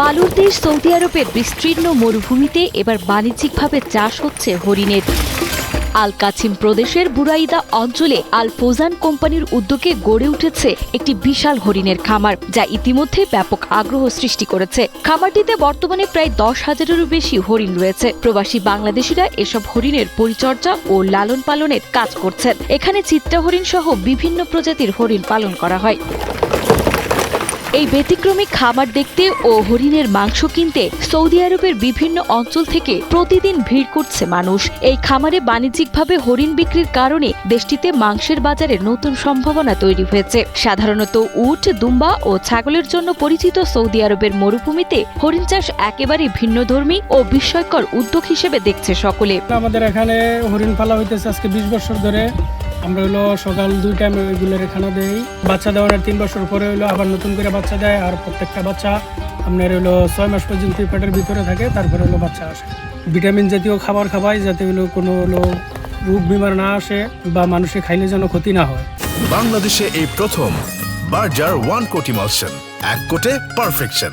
বালুর দেশ সৌদি আরবের বিস্তীর্ণ মরুভূমিতে এবার বাণিজ্যিকভাবে চাষ হচ্ছে হরিণের। আল কাছিম প্রদেশের বুরাইদা অঞ্চলে আল ফোজান কোম্পানির উদ্যোগে গড়ে উঠেছে একটি বিশাল হরিণের খামার, যা ইতিমধ্যে ব্যাপক আগ্রহ সৃষ্টি করেছে। খামারটিতে বর্তমানে প্রায় দশ হাজারেরও বেশি হরিণ রয়েছে। প্রবাসী বাংলাদেশিরা এসব হরিণের পরিচর্যা ও লালন পালনের কাজ করছেন। এখানে চিত্রা হরিণ সহ বিভিন্ন প্রজাতির হরিণ পালন করা হয়। এই ব্যতিক্রমী খাবার দেখতে ও হরিণের মাংস কিনতে সৌদি আরবের বিভিন্ন অঞ্চল থেকে প্রতিদিন ভিড় করছে মানুষ। এই খামারে বাণিজ্যিকভাবে হরিণ বিক্রির কারণে দেশটিতে মাংসের বাজারে নতুন সম্ভাবনা তৈরি হয়েছে। সাধারণত উট, দুম্বা ও ছাগলের জন্য পরিচিত সৌদি আরবের মরুভূমিতে হরিণ চাষ একেবারেই ভিন্নধর্মী ও বিস্ময়কর উদ্যোগ হিসেবে দেখছে সকলে। আমাদের এখানে হরিণ পালা হইতেছে আজকে বিশ বছর ধরে। আমরা হলো সকাল দুই টাইম ওইগুলোর খানা দেই। বাচ্চা দেওয়ার তিন বছর পরে হলো আবার নতুন করে বাচ্চা দেয় আর প্রত্যেকটা বাচ্চা আপনার হলো ছয় মাস পর্যন্ত পেটের ভিতরে থাকে, তারপরে হলো বাচ্চা আসে। ভিটামিন জাতীয় খাবার খাওয়াই যাতে হলো কোনো হলো রোগ বিমার না আসে বা মানুষে খাইলে যেন ক্ষতি না হয়। বাংলাদেশে এই প্রথম বার্জার ওয়ান কোটি মালসেন, এক কোটে পারফেকশন।